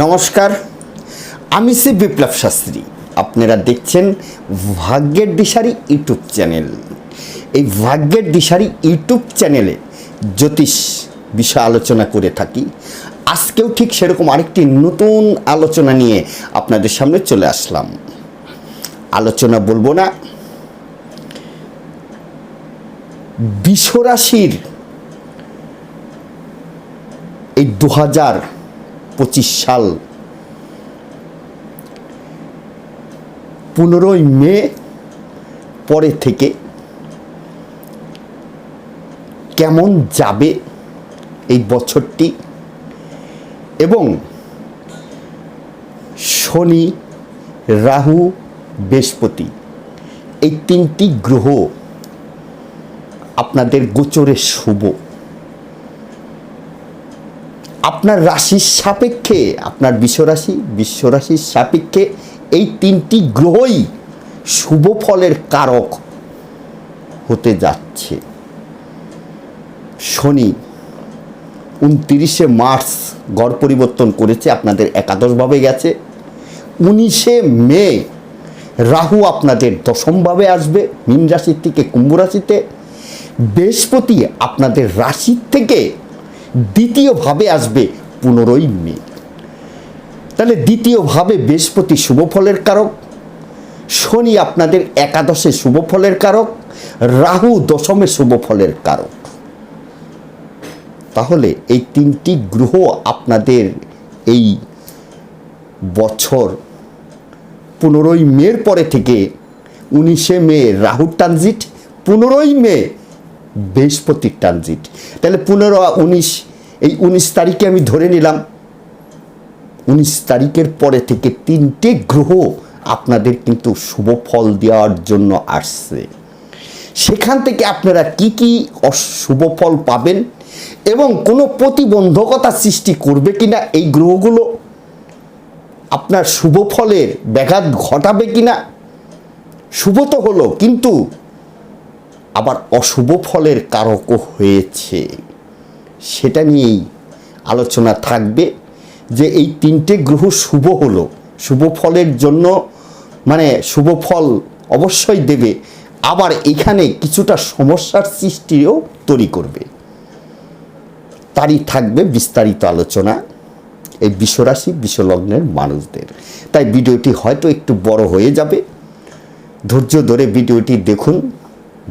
নমস্কার, আমি সে বিপ্লব শাস্ত্রী। আপনারা দেখছেন ভাগ্যের দিশারি ইউটিউব চ্যানেল। এই ভাগ্যের দিশারি ইউটিউব চ্যানেলে জ্যোতিষ বিষয় আলোচনা করে থাকি। আজকেও ঠিক সেরকম আরেকটি নতুন আলোচনা নিয়ে আপনাদের সামনে চলে আসলাম। আলোচনা বলব না, বিশ্বরাশির এই দু হাজার পঁচিশ সাল। পনেরোই মে পরে থেকে কেমন যাবে এই বছরটি? এবং শনি, রাহু, বৃহস্পতি এই তিনটি গ্রহ আপনাদের গোচরে শুভ। আপনার রাশির সাপেক্ষে, আপনার বিশ্বরাশি, বিশ্বরাশির সাপেক্ষে এই তিনটি গ্রহই শুভ ফলের কারক হতে যাচ্ছে। শনি উনতিরিশে মার্চ গড় পরিবর্তন করেছে, আপনাদের একাদশভাবে গেছে। উনিশে মে রাহু আপনাদের দশমভাবে আসবে, মীন রাশির থেকে কুম্ভ রাশিতে। বৃহস্পতি আপনাদের রাশির থেকে দ্বিতীয়ভাবে আসবে পনেরোই মে। তাহলে দ্বিতীয়ভাবে বৃহস্পতি শুভ ফলের কারক, শনি আপনাদের একাদশে শুভ ফলের কারক, রাহু দশমে শুভ ফলের কারক। তাহলে এই তিনটি গ্রহ আপনাদের এই বছর পনেরোই মের পরে থেকে উনিশে মে রাহু ট্রানজিট, পনেরোই মে বৃহস্পতির ট্রানজিট। তাহলে পনেরো উনিশ, এই উনিশ তারিখে আমি ধরে নিলাম, উনিশ তারিখের পরে থেকে তিনটে গ্রহ আপনাদের কিন্তু শুভ ফল দেওয়ার জন্য আসছে। সেখান থেকে আপনারা কি কি অশুভ ফল পাবেন এবং কোনো প্রতিবন্ধকতা সৃষ্টি করবে কিনা এই গ্রহগুলো, আপনার শুভ ফলের ব্যাঘাত ঘটাবে কিনা, শুভ তো হলো, কিন্তু আবার অশুভ ফলের কারকও হয়েছে। সেটা নিয়েই আলোচনা থাকবে যে এই তিনটে গ্রহ শুভ হলো। শুভ ফলের জন্য মানে শুভ ফল অবশ্যই দেবে। আবার এখানে কিছুটা সমস্যার সৃষ্টিও তৈরি করবে। তারই থাকবে বিস্তারিত আলোচনা এই বিশ্বরাশি, বিশ্বলগ্নের মানুষদের। তাই ভিডিওটি হয়তো একটু বড় হয়ে যাবে। ধৈর্য ধরে ভিডিওটি দেখুন।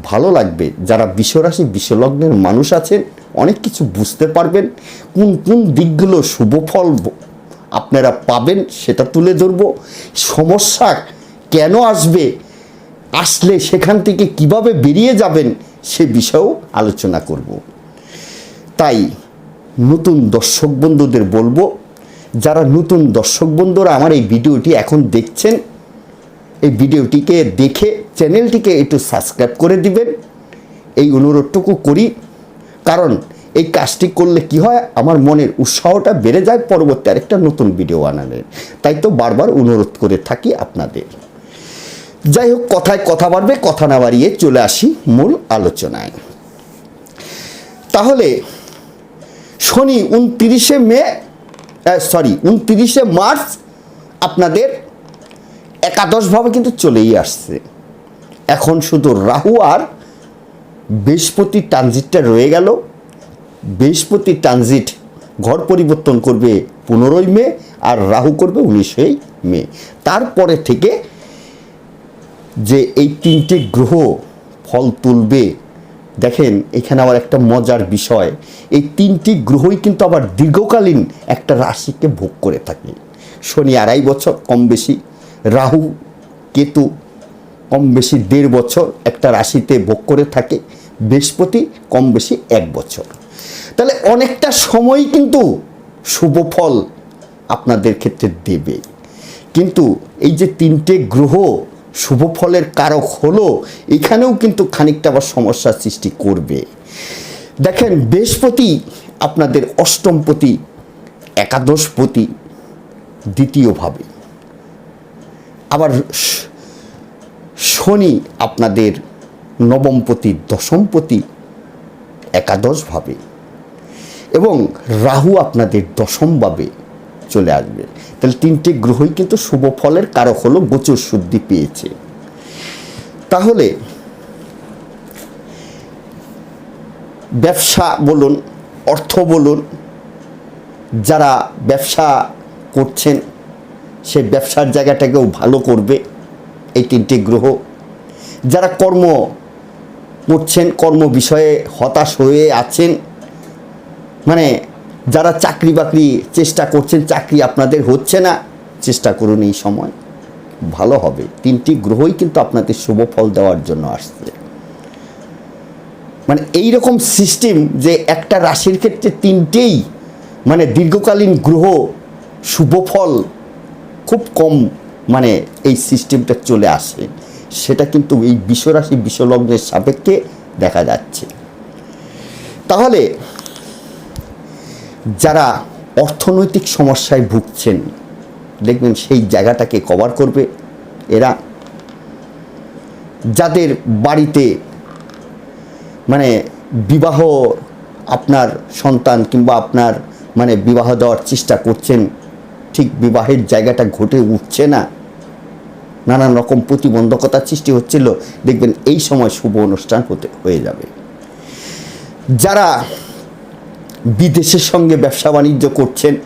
ভালো লাগবে। যারা বিশ্বরাশি, বিশ্বলগ্নের মানুষ আছেন অনেক কিছু বুঝতে পারবেন। কোন কোন দিকগুলো শুভ ফল আপনারা পাবেন সেটা তুলে ধরব। সমস্যা কেন আসবে? আসলে সেখান থেকে কীভাবে বেরিয়ে যাবেন সে বিষয়েও আলোচনা করব। তাই নতুন দর্শক বন্ধুদের বলব, যারা নতুন দর্শক বন্ধুরা আমার এই ভিডিওটি এখন দেখছেন এই ভিডিওটিকে দেখে, চ্যানেলটিকে একটু সাবস্ক্রাইব করে দিবেন। এই অনুরোধটুকু করি। কারণ এই কাজটি করলে কি হয়, আমার মনের উৎসাহটা বেড়ে যায় পরবর্তী আরেকটা নতুন ভিডিও বানানোর তাই তো বারবার অনুরোধ করে থাকি আপনাদের। যাই হোক, কথায় কথা বাড়বে, কথা না বাড়িয়ে চলে আসি মূল আলোচনায়। তাহলে, শনি উনতিরিশে মে সরি উনতিরিশে মার্চ আপনাদের একাদশভাবে কিন্তু চলেই আসছে। এখন শুধু রাহু আর বৃহস্পতি ট্রানজিটটা রয়ে গেল। বৃহস্পতি ট্রানজিট ঘর পরিবর্তন করবে পনেরোই মে আর রাহু করবে উনিশই মে। তারপরে থেকে যে এই তিনটে গ্রহ ফল তুলবে, দেখেন এখানে আবার একটা মজার বিষয়, এই তিনটি গ্রহই কিন্তু আবার দীর্ঘকালীন একটা রাশিকে ভোগ করে থাকে। শনি আড়াই বছর কম বেশি রাহু কেতু কম বেশি দেড় বছর একটা রাশিতে ভোগ করে থাকে, বৃহস্পতি কম বেশি এক বছর। তাহলে অনেকটা সময় কিন্তু শুভ ফল আপনাদের ক্ষেত্রে দেবে। কিন্তু এই যে তিনটে গ্রহ শুভ ফলের কারক হলো, এখানেও কিন্তু খানিকটা আবার সমস্যার সৃষ্টি করবে। দেখেন, বৃহস্পতি আপনাদের অষ্টমপতি, একাদশপতি, দ্বিতীয়ভাবে। আবার শনি আপনাদের নবমপতি দশমপতি একাদশভাবে এবং রাহু আপনাদের দশমভাবে চলে আসবে। তাহলে তিনটে গ্রহই কিন্তু শুভ ফলের কারক হলো গোচর শুদ্ধি পেয়েছে। তাহলে ব্যবসা বলুন, অর্থ বলুন, যারা ব্যবসা করছেন সেই ব্যবসার জায়গাটাকেও ভালো করবে। এই তিনটি গ্রহ। যারা কর্ম করছেন, কর্ম বিষয়ে হতাশ হয়ে আছেন মানে যারা চাকরি বাকরি চেষ্টা করছেন, চাকরি আপনাদের হচ্ছে না, চেষ্টা করুন এই সময়। ভালো হবে। তিনটি গ্রহই কিন্তু আপনাদের শুভ ফল দেওয়ার জন্য আসছে। মানে এই রকম সিস্টেম যে একটা রাশির ক্ষেত্রে তিনটেই মানে দীর্ঘকালীন গ্রহ, শুভ ফল খুব কম মানে এই সিস্টেমটা চলে আসে। সেটা কিন্তু এই বিশ্বরাশি বিশ্বলগ্নের সাপেক্ষে দেখা যাচ্ছে। তাহলে যারা অর্থনৈতিক সমস্যায় ভুগছেন, দেখবেন সেই জায়গাটাকে কভার করবে এরা। যাদের বাড়িতে মানে বিবাহ আপনার সন্তান কিংবা আপনার মানে বিবাহ দেওয়ার চেষ্টা করছেন ঠিক বিবাহের জায়গাটা ঘটে উঠছে না। নানান রকম প্রতিবন্ধকতা সৃষ্টি হচ্ছিল। দেখবেন এই সময় শুভ অনুষ্ঠান হতে, হয়ে যাবে। যারা বিদেশের সঙ্গে ব্যবসা বাণিজ্য করছেন,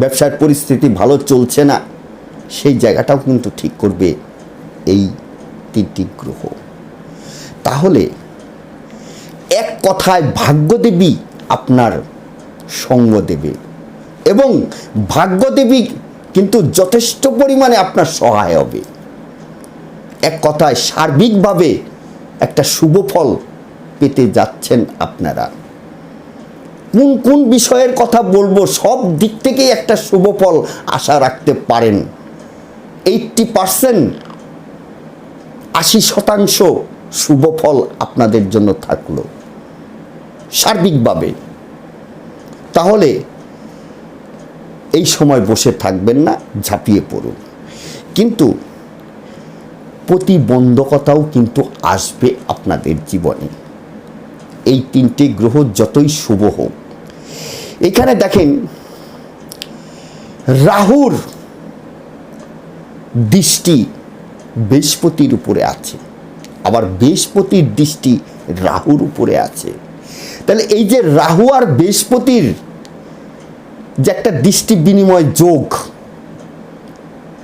ব্যবসার পরিস্থিতি ভালো চলছে না, সেই জায়গাটাও কিন্তু ঠিক করবে এই তিনটি গ্রহ। তাহলে এক কথায় ভাগ্যদেবী আপনার সঙ্গ দেবে। এবং ভাগ্যদেবী কিন্তু যথেষ্ট পরিমাণে আপনার সহায় হবে। এক কথায় সার্বিকভাবে একটা শুভ ফল পেতে যাচ্ছেন আপনারা। কোন কোন বিষয়ের কথা বলব, সব দিক থেকেই একটা শুভ ফল আশা রাখতে পারেন। এইটটি পারসেন্ট, আশি শতাংশ শুভ ফল আপনাদের জন্য থাকল। সার্বিকভাবে। তাহলে এই সময় বসে থাকবেন না, ঝাঁপিয়ে পড়ুন। কিন্তু প্রতিবন্ধকতাও কিন্তু আসবে আপনাদের জীবনে। এই তিনটি গ্রহ যতই শুভ হোক। এখানে দেখেন, রাহুর দৃষ্টি বৃহস্পতির উপরে আছে। আবার বৃহস্পতির দৃষ্টি রাহুর উপরে আছে। তাহলে এই যে রাহু আর বৃহস্পতির যে একটা দৃষ্টি বিনিময় যোগ।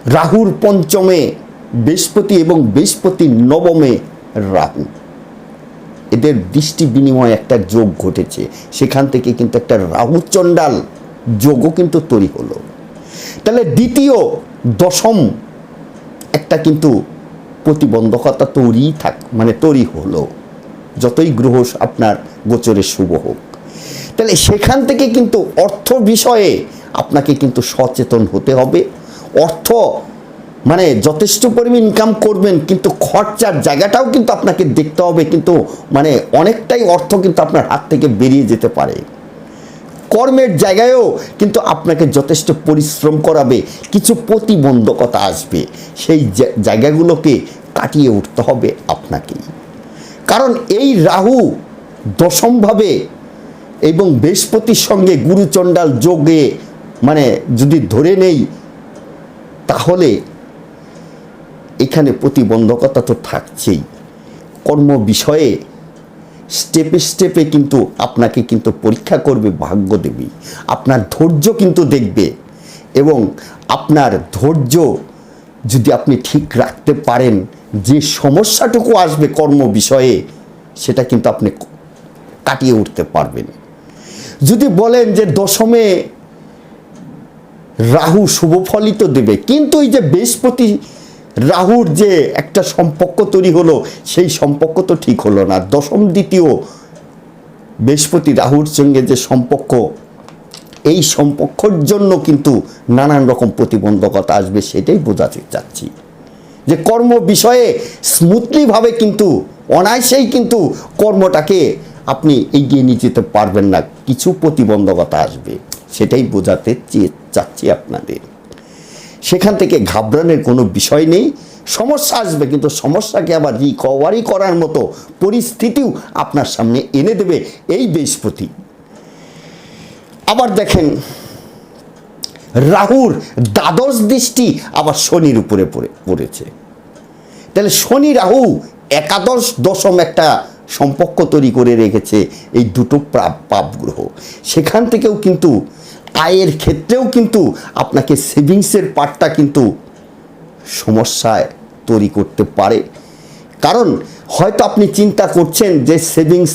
রাহুর পঞ্চমে বৃহস্পতি এবং বৃহস্পতি নবমে রাহু। এদের দৃষ্টি বিনিময় একটা যোগ ঘটেছে। সেখান থেকে কিন্তু একটা রাহু চণ্ডাল যোগও কিন্তু তৈরি হলো। তাহলে দ্বিতীয় দশম একটা কিন্তু প্রতিবন্ধকতা তৈরি থাক মানে তৈরি হলো। যতই গ্রহ আপনার গোচরে শুভ হোক। তাহলে সেখান থেকে কিন্তু অর্থ বিষয়ে আপনাকে কিন্তু সচেতন হতে হবে। অর্থ মানে যথেষ্ট পরিমাণ ইনকাম করবেন, কিন্তু খরচার জায়গাটাও কিন্তু আপনাকে দেখতে হবে, কিন্তু মানে অনেকটাই অর্থ কিন্তু আপনার হাত থেকে বেরিয়ে যেতে পারে। কর্মের জায়গায়ও কিন্তু আপনাকে যথেষ্ট পরিশ্রম করাবে, কিছু প্রতিবন্ধকতা আসবে, সেই জায়গাগুলোকে কাটিয়ে উঠতে হবে আপনাকেই। কারণ এই রাহু দশমভাবে এবং বৃহস্পতির সঙ্গে গুরুচণ্ডাল যোগে মানে যদি ধরে নেই, তাহলে এখানে প্রতিবন্ধকতা তো থাকছেই। কর্ম বিষয়ে স্টেপে স্টেপে কিন্তু আপনাকে কিন্তু পরীক্ষা করবে ভাগ্য দেবী আপনার ধৈর্য কিন্তু দেখবে এবং আপনার ধৈর্য যদি আপনি ঠিক রাখতে পারেন, যে সমস্যাটুকু আসবে কর্ম বিষয়ে, সেটা কিন্তু আপনি কাটিয়ে উঠতে পারবেন। যদি বলেন যে দশমে রাহু শুভ ফলই দেবে, কিন্তু এই যে বৃহস্পতি রাহুর যে একটা সম্পর্ক তৈরি হলো, সেই সম্পর্ক তো ঠিক হলো না। দশম দ্বিতীয় বৃহস্পতি রাহুর সঙ্গে যে সম্পর্ক, এই সম্পর্কর জন্য কিন্তু নানান রকম প্রতিবন্ধকতা আসবে, সেটাই বোঝাতে চাচ্ছি। যে কর্ম বিষয়ে স্মুথলিভাবে কিন্তু, অনায়াসেই কিন্তু কর্মটাকে আপনি এগিয়ে নিয়ে যেতে পারবেন না, কিছু প্রতিবন্ধকতা আসবে। সেটাই বোঝাতে চেয়ে চাচ্ছি আপনাদের। সেখান থেকে ঘাবড়ানোর কোনো বিষয় নেই। সমস্যা আসবে, কিন্তু সমস্যাকে আবার রিকভারি করার মতো পরিস্থিতিও আপনার সামনে এনে দেবে এই বৃহস্পতি। আবার দেখেন, রাহুর দ্বাদশ দৃষ্টি আবার শনির উপরে পড়ে, পড়েছে। তাহলে শনি রাহু একাদশ দশম একটা সম্পর্ক তৈরি করে রেখেছে এই দুটো পাপ গ্রহ সেখান থেকেও কিন্তু আয়ের ক্ষেত্রেও কিন্তু আপনাকে সেভিংসের পার্টটা কিন্তু সমস্যায় তৈরি করতে পারে। কারণ হয়তো আপনি চিন্তা করছেন যে সেভিংস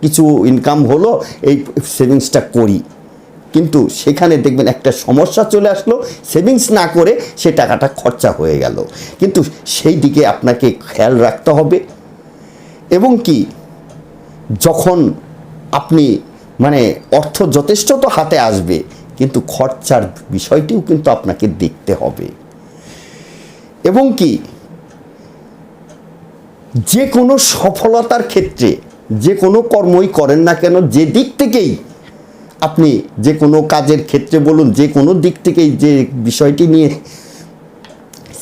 কিছু ইনকাম হলো, এই সেভিংসটা করি। কিন্তু সেখানে দেখবেন একটা সমস্যা চলে আসলো, সেভিংস না করে সে টাকাটা খরচা হয়ে গেল। কিন্তু সেই দিকে আপনাকে খেয়াল রাখতে হবে। এবং কি? যখন আপনি মানে অর্থ যথেষ্ট তো হাতে আসবে, কিন্তু খরচার বিষয়টিও কিন্তু আপনাকে দেখতে হবে। এবং কি? যে কোনো সফলতার ক্ষেত্রে যে কোনো কর্মই করেন না কেন, যে দিক থেকেই আপনি যে কোনো কাজের ক্ষেত্রে বলুন যে কোনো দিক থেকেই যে বিষয়টি নিয়ে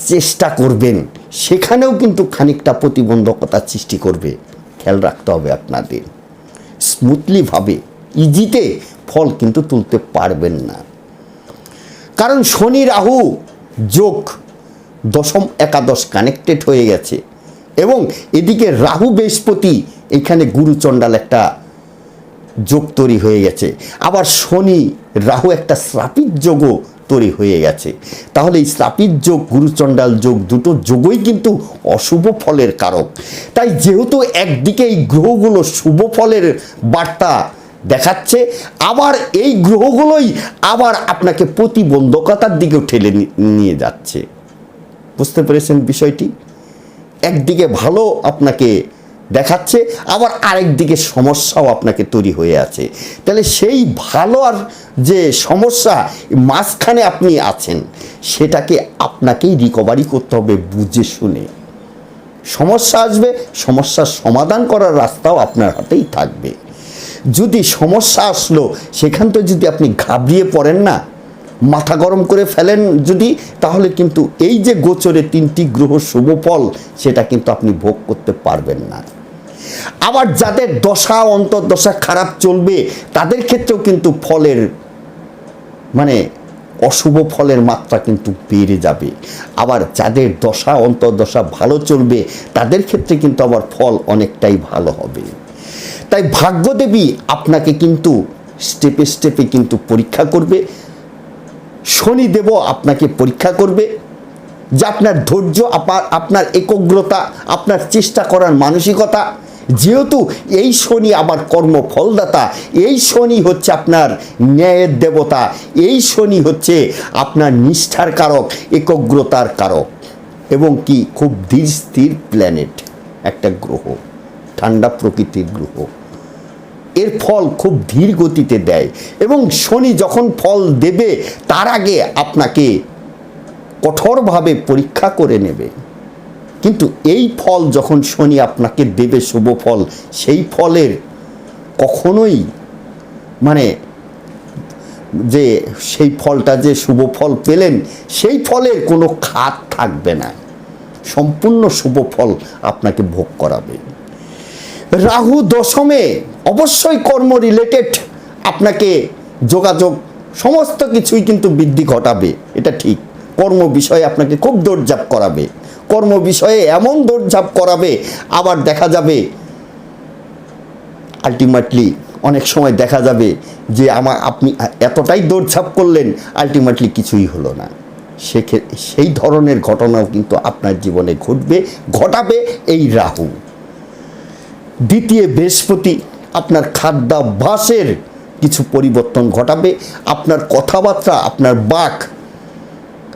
চেষ্টা করবেন সেখানেও কিন্তু খানিকটা প্রতিবন্ধকতা সৃষ্টি করবে। খেয়াল রাখতে হবে আপনাদের। স্মুথলিভাবে ইজিতে ফল কিন্তু তুলতে পারবেন না। কারণ শনি রাহু যোগ দশম একাদশ কানেক্টেড হয়ে গেছে এবং এদিকে রাহু বৃহস্পতি এখানে গুরুচণ্ডাল একটা যোগ তৈরি হয়ে গেছে। আবার শনি রাহু একটা শ্রাপিত যোগও তৈরি হয়ে গেছে। তাহলে এই শ্রাপিত যোগ, গুরুচণ্ডাল যোগ দুটো যোগই কিন্তু অশুভ ফলের কারক। তাই যেহেতু একদিকে এই গ্রহগুলো শুভ ফলের বার্তা দেখাচ্ছে, আবার এই গ্রহগুলোই আবার আপনাকে প্রতিবন্ধকতার দিকেও ঠেলে নিয়ে যাচ্ছে। বুঝতে পেরেছেন বিষয়টি? একদিকে ভালো আপনাকে দেখাচ্ছে, আবার আরেক দিকে সমস্যাও আপনাকে তৈরি হয়ে আছে। তাহলে সেই ভালো আর যে সমস্যা, মাঝখানে আপনি আছেন, সেটাকে আপনাকেই রিকভারি করতে হবে বুঝে শুনে। সমস্যা আসবে, সমস্যার সমাধান করার রাস্তাও আপনার হাতেই থাকবে। যদি সমস্যা আসলো, সেখান তো যদি আপনি ঘাবড়িয়ে পড়েন না, মাথা গরম করে ফেলেন যদি, তাহলে কিন্তু এই যে গোচরে তিনটি গ্রহ শুভ ফল, সেটা কিন্তু আপনি ভোগ করতে পারবেন না। আবার যাদের দশা অন্তর্দশা খারাপ চলবে, তাদের ক্ষেত্রেও কিন্তু ফলের মানে অশুভ ফলের মাত্রা কিন্তু বেড়ে যাবে। আবার যাদের দশা অন্তর্দশা ভালো চলবে, তাদের ক্ষেত্রে কিন্তু আবার ফল অনেকটাই ভালো হবে। তাই ভাগ্যদেবী আপনাকে কিন্তু স্টেপে স্টেপে কিন্তু পরীক্ষা করবে। শনিদেবও আপনাকে পরীক্ষা করবে যে আপনার ধৈর্য আপা- আপনার একগ্রতা, আপনার চেষ্টা করার মানসিকতা যেহেতু এই শনি আবার কর্মফলদাতা, এই শনি হচ্ছে আপনার ন্যায়ের দেবতা, এই শনি হচ্ছে আপনার নিষ্ঠার কারক, একগ্রতার কারক এবং কি? খুব ধীর স্থির প্ল্যানেট একটা গ্রহ, ঠান্ডা প্রকৃতির গ্রহ। এর ফল খুব ধীর গতিতে দেয় এবং শনি যখন ফল দেবে, তার আগে আপনাকে কঠোরভাবে পরীক্ষা করে নেবে। কিন্তু এই ফল যখন শনি আপনাকে দেবে শুভ ফল, সেই ফলের কখনোই মানে যে সেই ফলটা যে শুভ ফল পেলেন, সেই ফলের কোনো খাত থাকবে না। সম্পূর্ণ শুভ ফল আপনাকে ভোগ করাবে। রাহু দশমে অবশ্যই কর্ম রিলেটেড আপনাকে যোগাযোগ সমস্ত কিছুই কিন্তু বৃদ্ধি ঘটাবে, এটা ঠিক। কর্ম বিষয়ে আপনাকে খুব দৌড়ঝাঁপ করাবে। কর্ম বিষয়ে এমন দৌড়ঝাঁপ করাবে, আবার দেখা যাবে। আলটিমেটলি অনেক সময় দেখা যাবে যে আমার আপনি এতটাই দৌড়ঝাঁপ করলেন আলটিমেটলি কিছুই হলো না। সেক্ষে সেই ধরনের ঘটনাও কিন্তু আপনার জীবনে ঘটবে, ঘটাবে এই রাহু। দ্বিতীয় বৃহস্পতি, আপনার খাদ্যাভ্যাসের কিছু পরিবর্তন ঘটাবে, আপনার কথাবার্তা, আপনার বাক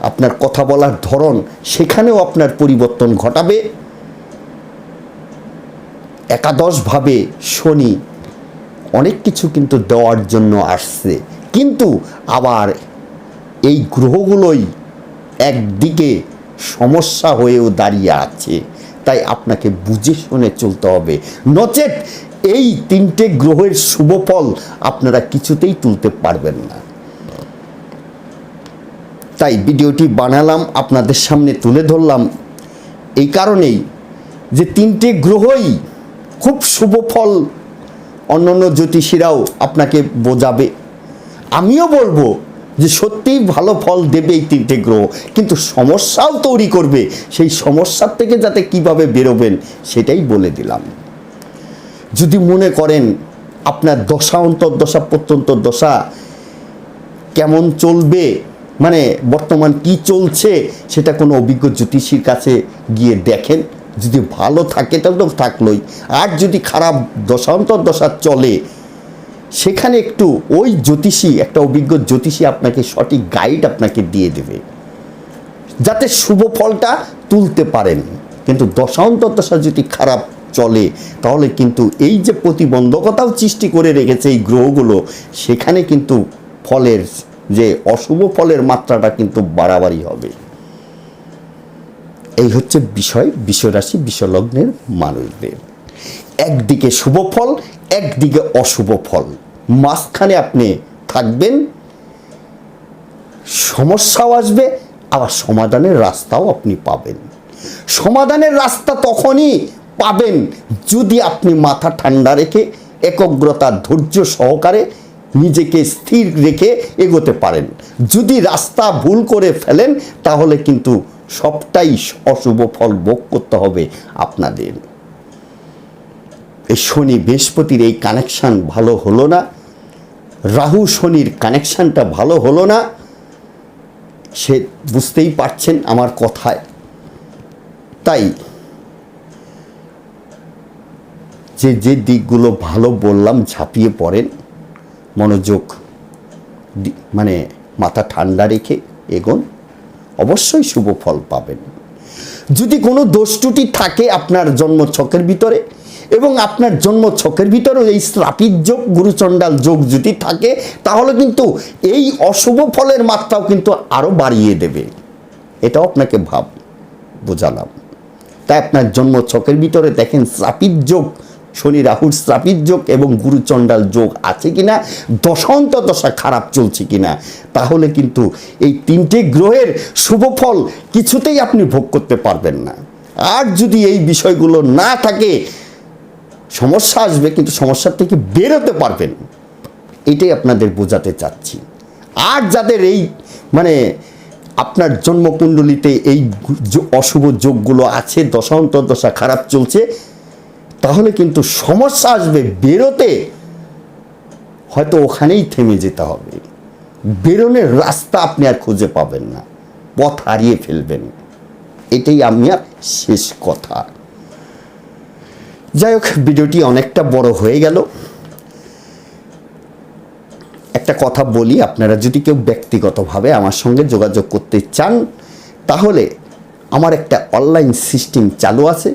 আপনার কথা বলার ধরন সেখানেও আপনার পরিবর্তন ঘটাবে। একাদশভাবে শনি অনেক কিছু কিন্তু দেওয়ার জন্য আসছে। কিন্তু আবার এই গ্রহগুলোই একদিকে সমস্যা হয়েও দাঁড়িয়ে আছে। তাই আপনাকে বুঝে শুনে চলতে হবে। নচেত এই তিনটে গ্রহের শুভ ফল আপনারা কিছুতেই তুলতে পারবেন না। তাই ভিডিওটি বানালাম আপনাদের সামনে তুলে ধরলাম। এই কারণেই যে তিনটে গ্রহই খুব শুভ ফল অন্য অন্য জ্যোতিষীরাও আপনাকে বোঝাবে। আমিও বলব যে সত্যিই ভালো ফল দেবে এই তিনটে গ্রহ, কিন্তু সমস্যাও তৈরি করবে। সেই সমস্যার থেকে যাতে কীভাবে বেরোবেন সেটাই বলে দিলাম। যদি মনে করেন আপনার দশা অন্তর্দশা প্রত্যন্ত দশা কেমন চলবে মানে বর্তমান কি চলছে সেটা কোনো অভিজ্ঞ জ্যোতিষীর কাছে গিয়ে দেখেন। যদি ভালো থাকে তাহলে তো থাকলোই। আর যদি খারাপ দশান্তর দশা চলে, সেখানে একটু ওই জ্যোতিষী, একটা অভিজ্ঞ জ্যোতিষী আপনাকে সঠিক গাইড আপনাকে দিয়ে দেবে। যাতে শুভ ফলটা তুলতে পারেন। কিন্তু দশা যদি খারাপ চলে, তাহলে কিন্তু এই যে প্রতিবন্ধকতাও সৃষ্টি করে রেখেছে এই গ্রহগুলো, সেখানে কিন্তু ফলের যে অশুভ ফলের মাত্রাটা কিন্তু বাড়াবাড়ি হবে। এই হচ্ছে বিষয়, বিশ্বরাশি, বিশ্বলগ্নের মানুষদের। একদিকে শুভ ফল, একদিকে অশুভ ফল। মাঝখানে আপনি থাকবেন, সমস্যাও আসবে, আবার সমাধানের রাস্তাও আপনি পাবেন। সমাধানের রাস্তা তখনই পাবেন যদি আপনি মাথা ঠান্ডা রেখে, একগ্রতা ধৈর্য সহকারে নিজেকে স্থির রেখে এগোতে পারেন। যদি রাস্তা ভুল করে ফেলেন, তাহলে কিন্তু সবটাই অশুভ ফল ভোগ করতে হবে আপনাদের। এই শনি বৃহস্পতির এই কানেকশান ভালো হলো না। রাহু শনির কানেকশানটা ভালো হলো না। সে বুঝতেই পারছেন আমার কথায়। তাই যে যে দিকগুলো ভালো বললাম, ঝাঁপিয়ে পড়েন। মনোযোগ মানে মাথা ঠান্ডা রেখে এগোন। অবশ্যই শুভ ফল পাবেন। যদি কোনো দোষ ত্রুটি থাকে আপনার জন্ম ছকের ভিতরে এবং আপনার জন্ম ছকের ভিতরেও এই শ্রাপিত যোগ, গুরুচণ্ডাল যোগ যদি থাকে, তাহলে কিন্তু এই অশুভ ফলের মাত্রাও কিন্তু আরও বাড়িয়ে দেবে। এটাও আপনাকে ভাব, বোঝালাম। তাই আপনার জন্ম ছকের ভিতরে দেখেন শ্রাপিত যোগ শনি রাহুর শ্রাপিত যোগ এবং গুরুচণ্ডাল যোগ আছে কিনা, দশান্ত দশা খারাপ চলছে কিনা, তাহলে কিন্তু এই তিনটে গ্রহের শুভ ফল কিছুতেই আপনি ভোগ করতে পারবেন না। আর যদি এই বিষয়গুলো না থাকে, সমস্যা আসবে, কিন্তু সমস্যার থেকে বেরোতে পারবেন। এটাই আপনাদের বোঝাতে চাচ্ছি। আর যাদের এই মানে আপনার জন্মকুণ্ডলিতে এই অশুভ যোগগুলো আছে দশান্তর দশা খারাপ চলছে তাহলে কিন্তু সমস্যা আসবে বেরোতে। হয়তো ওখানেই থেমে যেতে হবে। বেরোনের রাস্তা আপনি আর খুঁজে পাবেন না। পথ হারিয়ে ফেলবেন। এটাই আমি আর শেষ কথা। যাই হোক, ভিডিওটি অনেকটা বড় হয়ে গেল। একটা কথা বলি, আপনারা যদি কেউ ব্যক্তিগতভাবে আমার সঙ্গে যোগাযোগ করতে চান, তাহলে আমার একটা অনলাইন সিস্টেম চালু আছে।